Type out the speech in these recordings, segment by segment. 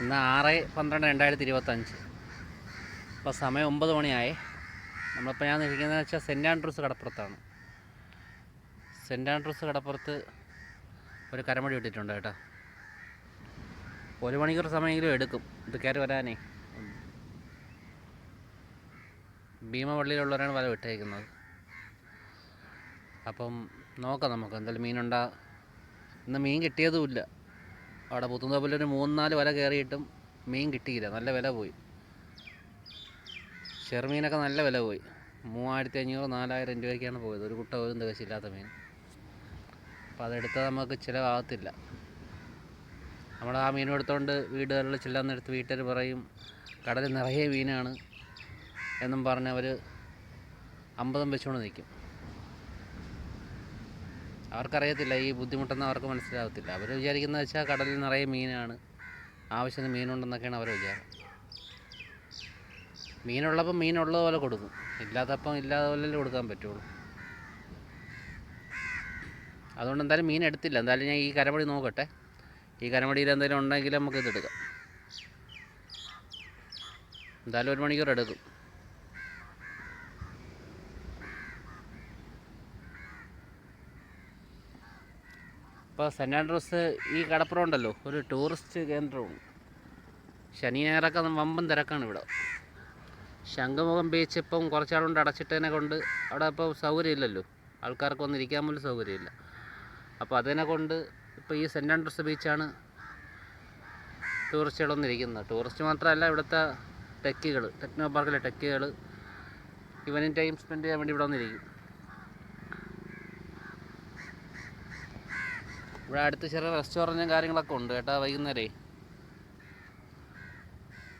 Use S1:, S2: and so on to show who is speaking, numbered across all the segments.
S1: ഇന്ന് ആറ് പന്ത്രണ്ട് രണ്ടായിരത്തി ഇരുപത്തഞ്ച് ഇപ്പോൾ സമയം ഒമ്പത് മണിയായി. നമ്മളിപ്പോൾ ഞാൻ നിൽക്കുന്നതെന്ന് വെച്ചാൽ സെന്റ് ആൻഡ്രൂസ് കടപ്പുറത്താണ്. സെന്റ് ആൻഡ്രൂസ് കടപ്പുറത്ത് ഒരു കരമടി ഇട്ടിട്ടുണ്ട് കേട്ടോ. ഒരു മണിക്കൂർ സമയമെങ്കിലും എടുക്കും. ഇത് കയറി വരാനേ. ഭീമവള്ളിയിലുള്ളവരാണ് വല വിട്ടേക്കുന്നത്. അപ്പം നോക്കാം നമുക്ക്. എന്തായാലും മീനുണ്ടാ ഇന്ന് മീൻ കിട്ടിയതുമില്ല. അവിടെ പുത്തുന്തോപ്പിൽ ഒരു മൂന്ന് നാല് വല കയറിയിട്ടും മീൻ കിട്ടിയില്ല. നല്ല വില പോയി. ചെറുമീനൊക്കെ നല്ല വില പോയി. മൂവായിരത്തി അഞ്ഞൂറ് നാലായിരം രൂപയ്ക്കാണ് പോയത്. ഒരു കുട്ട പോലും തികച്ചില്ലാത്ത മീൻ. അപ്പോൾ അതെടുത്താൽ നമുക്ക് ചിലവാകത്തില്ല. നമ്മൾ ആ മീനും എടുത്തുകൊണ്ട് വീടുകളിൽ ചെല്ലാന്നെടുത്ത് വീട്ടുകാർ പറയും കടലിൽ നിറയെ മീനാണ് എന്നും പറഞ്ഞ് അവർ അമ്പതും വെച്ചുകൊണ്ട് നിൽക്കും അവർക്കറിയത്തില്ല ഈ ബുദ്ധിമുട്ടെന്ന് അവർക്ക് മനസ്സിലാകത്തില്ല അവർ വിചാരിക്കുന്നത് വെച്ചാൽ കടലിൽ നിറയെ മീനാണ്. ആവശ്യത്തിന് മീനുണ്ടെന്നൊക്കെയാണ് അവരെ വിചാരം. മീനുള്ളപ്പം മീനുള്ളതുപോലെ കൊടുക്കും. ഇല്ലാത്തപ്പം ഇല്ലാത്ത പോലെ കൊടുക്കാൻ പറ്റുള്ളൂ. അതുകൊണ്ട് എന്തായാലും മീൻ എടുത്തില്ല. എന്തായാലും ഞാൻ ഈ കരമടി നോക്കട്ടെ. ഈ കരമടിയിൽ എന്തെങ്കിലും ഉണ്ടെങ്കിൽ നമുക്ക് ഇതെടുക്കാം എന്തായാലും ഒരു മണിക്കൂർ എടുക്കും. ഇപ്പോൾ സെന്റ് ആൻഡ്രൂസ് ഈ കടപ്പുറം ഉണ്ടല്ലോ ഒരു ടൂറിസ്റ്റ് കേന്ദ്രമാണ്. ശനി ഞായറൊക്കെ വമ്പൻ തിരക്കാണ് ഇവിടെ. ശംഖുമുഖം ബീച്ച് ഇപ്പം കുറച്ചാളുകൊണ്ട് അടച്ചിട്ടതിനെ കൊണ്ട് അവിടെ ഇപ്പോൾ സൗകര്യമില്ലല്ലോ. ആൾക്കാർക്ക് വന്ന് ഇരിക്കാൻ പോലും സൗകര്യമില്ല. അപ്പോൾ അതിനെ കൊണ്ട് ഇപ്പോൾ ഈ സെന്റ് ആൻഡ്രൂസ് ബീച്ചാണ് ടൂറിസ്റ്റുകൾ വന്നിരിക്കുന്നത് ടൂറിസ്റ്റ് മാത്രമല്ല ഇവിടുത്തെ ടെക്കുകൾ ടെക്നോ പാർക്കിലെ ടെക്കുകൾ ഇവനും ടൈം സ്പെൻഡ് ചെയ്യാൻ വേണ്ടി ഇവിടെ വന്നിരിക്കും. ഇവിടെ അടുത്ത് ചെറിയ റെസ്റ്റോറന്റും കാര്യങ്ങളൊക്കെ ഉണ്ട് കേട്ടോ വൈകുന്നേരേ.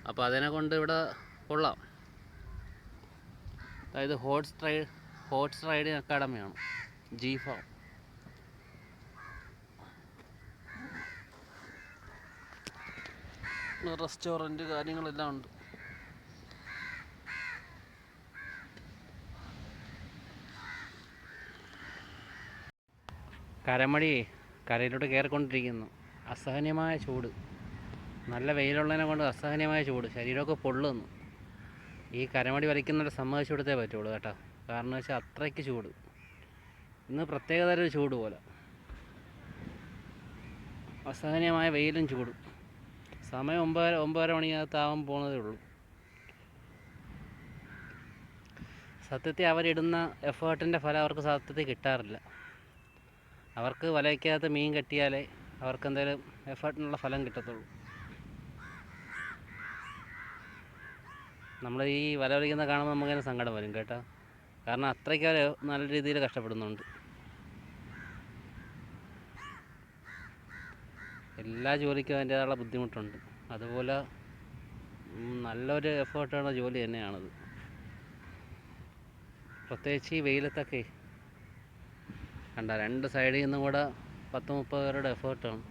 S1: അപ്പോൾ അതിനെ കൊണ്ട് ഇവിടെ കൊള്ളാം. അതായത് ഹോട്ട്സ് റൈഡ് ഹോട്ട്സ് റൈഡിങ് അക്കാഡമിയാണ് ജി ഫാം റെസ്റ്റോറന്റ് കാര്യങ്ങളെല്ലാം ഉണ്ട്. കരമടി കരയിലോട്ട് കയറിക്കൊണ്ടിരിക്കുന്നു അസഹനീയമായ ചൂട്. നല്ല വെയിലുള്ളതിനെ കൊണ്ട് അസഹനീയമായ ചൂട്. ശരീരമൊക്കെ പൊള്ളുന്നു. ഈ കരമടി വലിക്കുന്നവരെ സമ്മതിച്ചു കൊടുത്തേ പറ്റുള്ളൂ കേട്ടോ. കാരണം വെച്ചാൽ അത്രയ്ക്ക് ചൂട്. ഇന്ന് പ്രത്യേകതര ഒരു ചൂട് പോലെ. അസഹനീയമായ വെയിലും ചൂടും. സമയം ഒമ്പതര ഒമ്പതര മണിക്കകത്താവാൻ പോകുന്നതേ ഉള്ളൂ. സത്യത്തിൽ അവരിടുന്ന എഫേർട്ടിന്റെ ഫലം അവർക്ക് സത്യത്തിൽ കിട്ടാറില്ല. അവർക്ക് വലയ്ക്കകത്ത് മീൻ കെട്ടിയാലേ അവർക്ക് എന്തെങ്കിലും എഫേർട്ടിനുള്ള ഫലം കിട്ടത്തുള്ളൂ. നമ്മൾ ഈ വല വലിക്കുന്ന കാണുമ്പോൾ നമുക്ക് നമുക്കതിന് സങ്കടം വരും കേട്ടോ. കാരണം അത്രയ്ക്ക് അവർ നല്ല രീതിയിൽ കഷ്ടപ്പെടുന്നുണ്ട്. എല്ലാ ജോലിക്കും അതിന്റേതായുള്ള ബുദ്ധിമുട്ടുണ്ട്. അതുപോലെ നല്ലൊരു എഫേർട്ടാണ് ജോലി തന്നെയാണത്. പ്രത്യേകിച്ച് ഈ വെയിലത്തൊക്കെ കണ്ട രണ്ട് സൈഡിൽ നിന്നും കൂടെ പത്ത് മുപ്പത് പേരുടെ എഫേർട്ടാണ്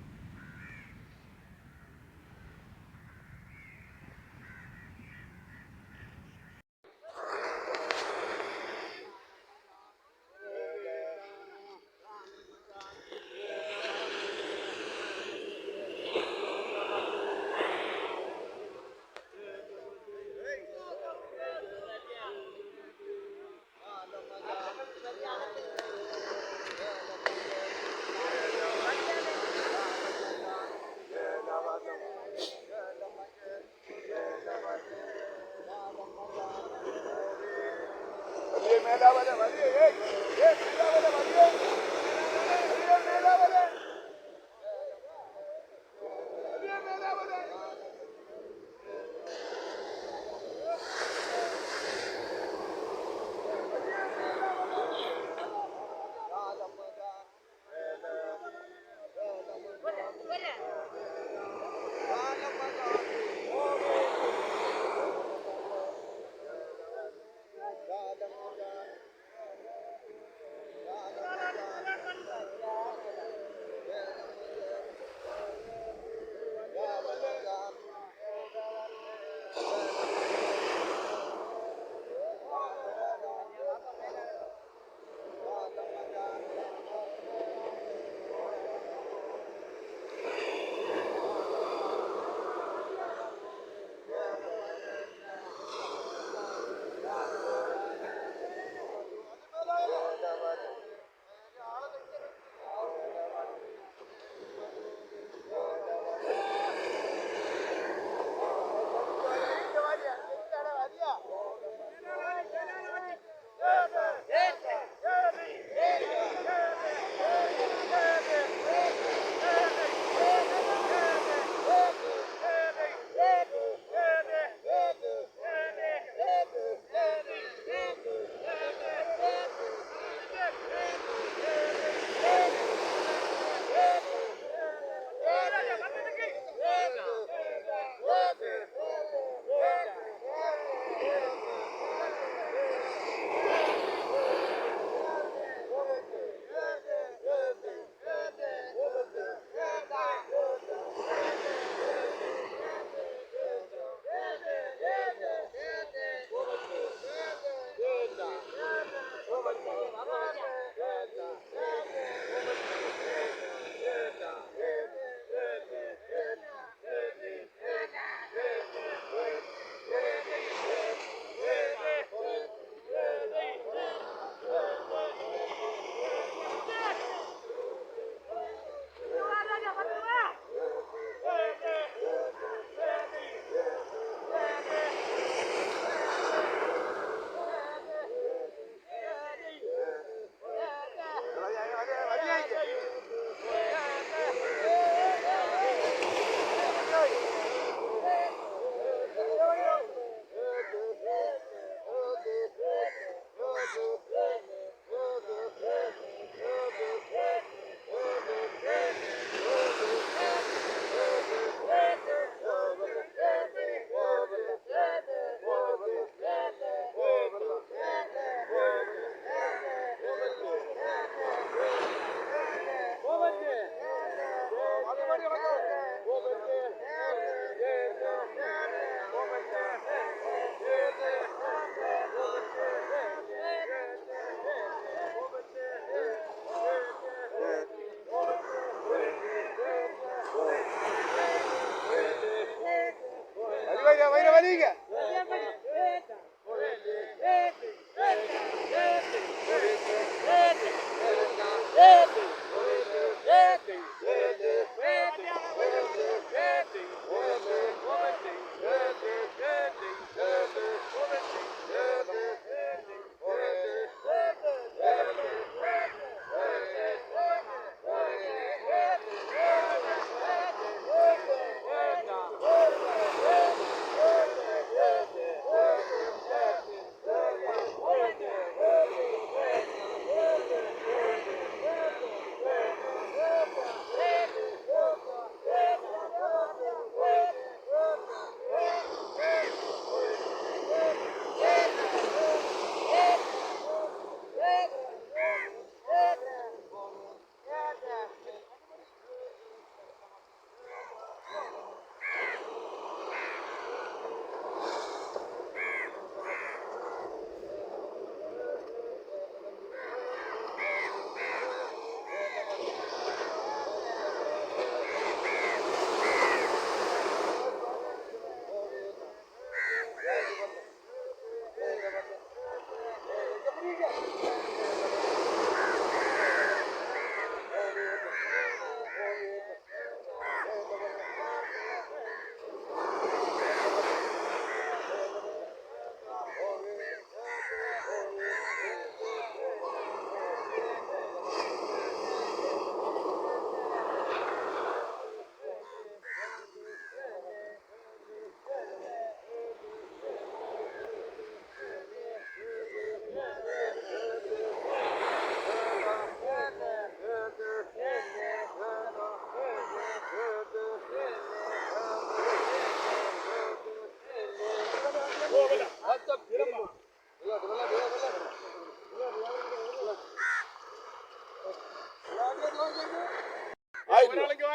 S1: Liga.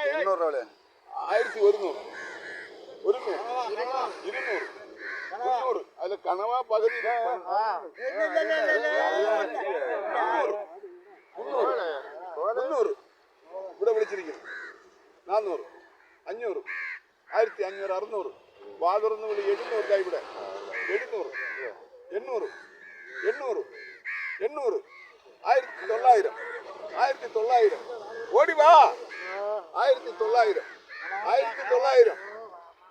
S2: ഇരുന്നൂറ് ആയിരത്തി ഒരുന്നൂറ്. ഒരുന്നൂറ്. ഇരുന്നൂറ്. മുന്നൂറ്. അതിൽ കണവ പകുതി മുന്നൂറ്. ഇവിടെ വിളിച്ചിരിക്കുന്നു. നാന്നൂറ്. അഞ്ഞൂറ്. ആയിരത്തി അഞ്ഞൂറ്. അറുന്നൂറ്. വാതുറന്ന് വിളി എഴുന്നൂറ് ദാ ഇവിടെ. എഴുന്നൂറ് എണ്ണൂറ് എണ്ണൂറ് എണ്ണൂറ് ആയിരത്തി തൊള്ളായിരം ആയിരത്തി തൊള്ളായിരം ഓടി വാ ആയിരത്തി തൊള്ളായിരം ആയിരത്തി തൊള്ളായിരം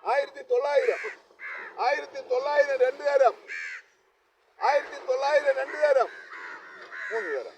S2: ആയിരത്തി തൊള്ളായിരം ആയിരത്തി തൊള്ളായിരം രണ്ട് തരം ആയിരത്തി തൊള്ളായിരം രണ്ട് തരം മൂന്ന് തരം